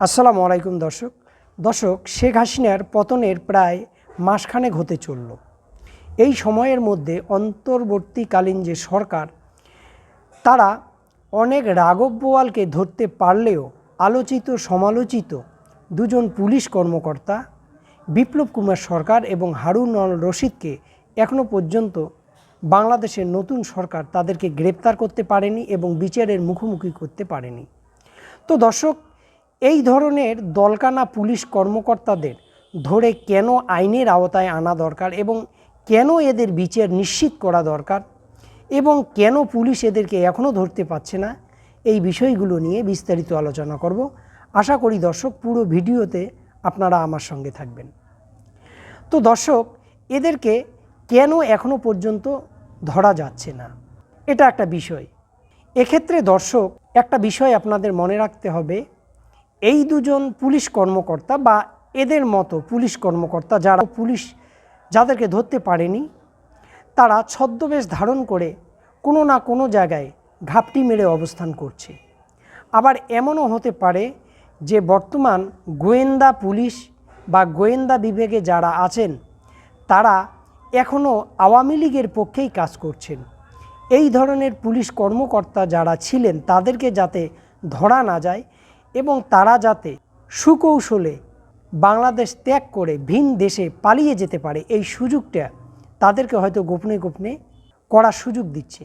আসসালামু আলাইকুম দর্শক। দর্শক, শেখ হাসিনার পতনের প্রায় মাসখানেক হতে চলল। এই সময়ের মধ্যে অন্তর্বর্তীকালীন যে সরকার, তারা অনেক রাঘব বোয়ালকে ধরতে পারলেও আলোচিত, সমালোচিত দুজন পুলিশ কর্মকর্তা, বিপ্লব কুমার সরকার এবং হারুন রশিদকে এখনও পর্যন্ত বাংলাদেশের নতুন সরকার তাদেরকে গ্রেপ্তার করতে পারেনি এবং বিচারের মুখোমুখি করতে পারেনি। তো দর্শক এই ধরনের দলকানা পুলিশ কর্মকর্তাদের ধরে কেন আইনের আওতায় আনা দরকার এবং কেন এদের বিচার নিশ্চিত করা দরকার এবং কেন পুলিশ এদেরকে এখনও ধরতে পারছে না, এই বিষয়গুলো নিয়ে বিস্তারিত আলোচনা করব। আশা করি দর্শক, পুরো ভিডিওতে আপনারা আমার সঙ্গে থাকবেন। তো দর্শক, এদেরকে কেন এখনও পর্যন্ত ধরা যাচ্ছে না? এটা একটা বিষয়। এক্ষেত্রে দর্শক, একটা বিষয় আপনাদের মনে রাখতে হবে। এই দুজন পুলিশ কর্মকর্তা বা এদের মতো পুলিশ কর্মকর্তা যারা পুলিশ যাদেরকে ধরতে পারেনি, তারা ছদ্মবেশ ধারণ করে কোনো না কোনো জায়গায় ঘাপটি মেরে অবস্থান করছে। আবার এমনও হতে পারে যে বর্তমান গোয়েন্দা পুলিশ বা গোয়েন্দা বিভাগে যারা আছেন, তারা এখনও আওয়ামী লীগের পক্ষেই কাজ করছেন। এই ধরনের পুলিশ কর্মকর্তা যারা ছিলেন, তাদেরকে যাতে ধরা না যায় এবং তারা যাতে সুকৌশলে বাংলাদেশ ত্যাগ করে ভিন দেশে পালিয়ে যেতে পারে এই সুযোগটা তাদেরকে হয়তো গোপনে গোপনে করার সুযোগ দিচ্ছে।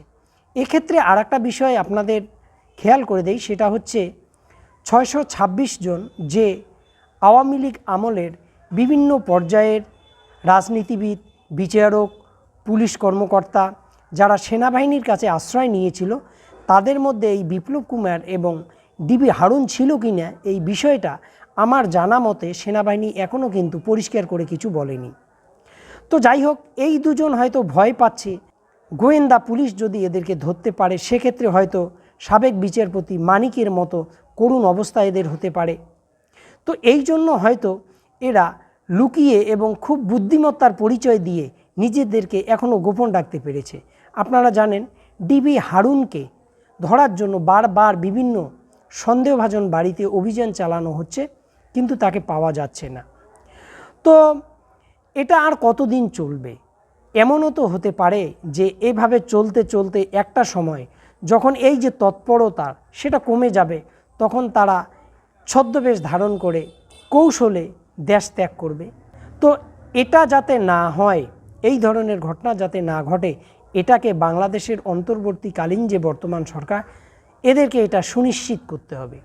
এক্ষেত্রে আর একটা বিষয় আপনাদের খেয়াল করে দেই, সেটা হচ্ছে ছয়শো ছাব্বিশ জন যে আওয়ামী লীগ আমলের বিভিন্ন পর্যায়ের রাজনীতিবিদ, বিচারক, পুলিশ কর্মকর্তা যারা সেনাবাহিনীর কাছে আশ্রয় নিয়েছিল, তাদের মধ্যে এই বিপ্লব কুমার এবং ডিবি হারুন ছিল কি না, এই বিষয়টা আমার জানা মতে সেনাবাহিনী এখনও কিন্তু পরিষ্কার করে কিছু বলেনি। তো যাই হোক, এই দুজন হয়তো ভয় পাচ্ছে। গোয়েন্দা পুলিশ যদি এদেরকে ধরতে পারে, সেক্ষেত্রে হয়তো সাবেক বিচারপতি মানিকের মতো করুণ অবস্থা এদের হতে পারে। তো এই জন্য হয়তো এরা লুকিয়ে এবং খুব বুদ্ধিমত্তার পরিচয় দিয়ে নিজেদেরকে এখনও গোপন রাখতে পেরেছে। আপনারা জানেন, ডিবি হারুনকে ধরার জন্য বারবার বিভিন্ন সন্দেহভাজন বাড়িতে অভিযান চালানো হচ্ছে, কিন্তু তাকে পাওয়া যাচ্ছে না। তো এটা আর কতদিন চলবে? এমনও তো হতে পারে যে এভাবে চলতে চলতে একটা সময় যখন এই যে তৎপরতা সেটা কমে যাবে, তখন তারা ছদ্মবেশ ধারণ করে কৌশলে দেশ ত্যাগ করবে। তো এটা যাতে না হয়, এই ধরনের ঘটনা যাতে না ঘটে, এটাকে বাংলাদেশের অন্তর্বর্তীকালীন যে বর্তমান সরকার এদেরকে এটা সুনিশ্চিত করতে হবে।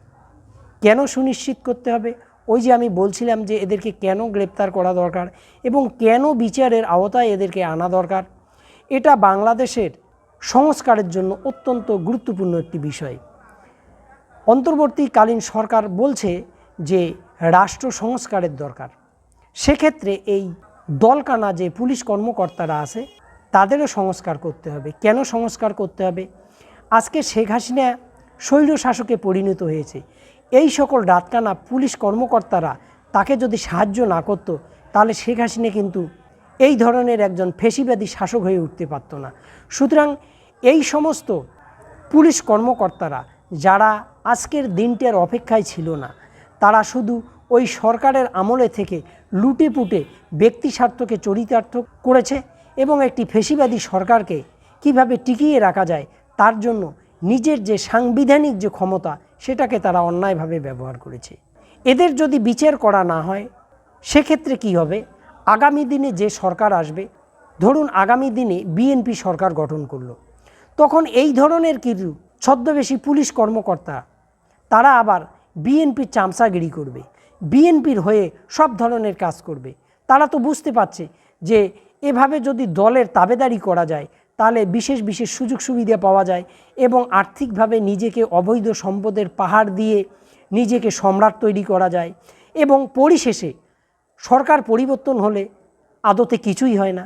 কেন সুনিশ্চিত করতে হবে? ওই যে আমি বলছিলাম যে এদেরকে কেন গ্রেপ্তার করা দরকার এবং কেন বিচারের আওতায় এদেরকে আনা দরকার, এটা বাংলাদেশের সংস্কারের জন্য অত্যন্ত গুরুত্বপূর্ণ একটি বিষয়। অন্তর্বর্তীকালীন সরকার বলছে যে রাষ্ট্র সংস্কারের দরকার। সেক্ষেত্রে এই দলকানা যে পুলিশ কর্মকর্তারা আছে, তাদেরও সংস্কার করতে হবে। কেন সংস্কার করতে হবে? আজকে শেখ হাসিনা শৈল শাসকে পরিণত হয়েছে। এই সকল রাতকানা পুলিশ কর্মকর্তারা তাকে যদি সাহায্য না করতো, তাহলে শেখ হাসিনা কিন্তু এই ধরনের একজন ফেসিবাদী শাসক হয়ে উঠতে পারত না। সুতরাং এই সমস্ত পুলিশ কর্মকর্তারা যারা আজকের দিনটার অপেক্ষায় ছিল না, তারা শুধু ওই সরকারের আমলে থেকে লুটে পুটে ব্যক্তি স্বার্থকে চরিতার্থ করেছে এবং একটি ফেসিবাদী সরকারকে কীভাবে টিকিয়ে রাখা যায়, তার জন্য নিজের যে সাংবিধানিক যে ক্ষমতা, সেটাকে তারা অন্যায়ভাবে ব্যবহার করেছে। এদের যদি বিচার করা না হয়, সেক্ষেত্রে কি হবে? আগামী দিনে যে সরকার আসবে, ধরুন আগামী দিনে বিএনপি সরকার গঠন করল, তখন এই ধরনের কিছু ছদ্মবেশী পুলিশ কর্মকর্তা, তারা আবার বিএনপির চামচাগিরি করবে, বিএনপির হয়ে সব ধরনের কাজ করবে। তারা তো বুঝতে পারছে যে এভাবে যদি দলের তাবেদারি করা যায় তাহলে বিশেষ বিশেষ সুযোগ সুবিধা পাওয়া যায় এবং আর্থিকভাবে নিজেকে অবৈধ সম্পদের পাহাড় দিয়ে নিজেকে সম্রাট তৈরি করা যায় এবং পরিশেষে সরকার পরিবর্তন হলে আদতে কিছুই হয় না।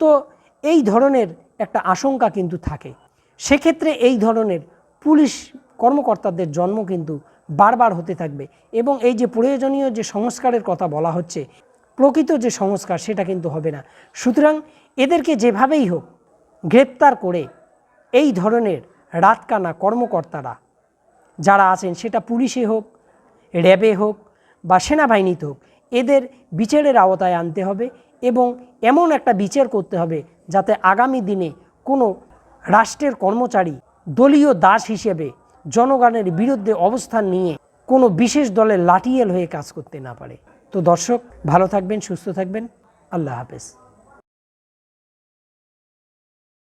তো এই ধরনের একটা আশঙ্কা কিন্তু থাকে। সেক্ষেত্রে এই ধরনের পুলিশ কর্মকর্তাদের জন্ম কিন্তু বারবার হতে থাকবে এবং এই যে প্রয়োজনীয় যে সংস্কারের কথা বলা হচ্ছে, প্রকৃত যে সংস্কার সেটা কিন্তু হবে না। সুতরাং এদেরকে যেভাবেই হোক গ্রেপ্তার করে এই ধরনের রাতকানা কর্মকর্তারা, যারা আছেন সেটা পুলিশে হোক, র্যাবে হোক বা সেনাবাহিনীতে হোক, এদের বিচারের আওতায় আনতে হবে এবং এমন একটা বিচার করতে হবে যাতে আগামী দিনে কোনো রাষ্ট্রের কর্মচারী, দলীয় দাস হিসেবে জনগণের বিরুদ্ধে অবস্থান নিয়ে কোনো বিশেষ দলের লাঠিয়েল হয়ে কাজ করতে না পারে। তো দর্শক, ভালো থাকবেন, সুস্থ থাকবেন। আল্লাহ হাফেজ।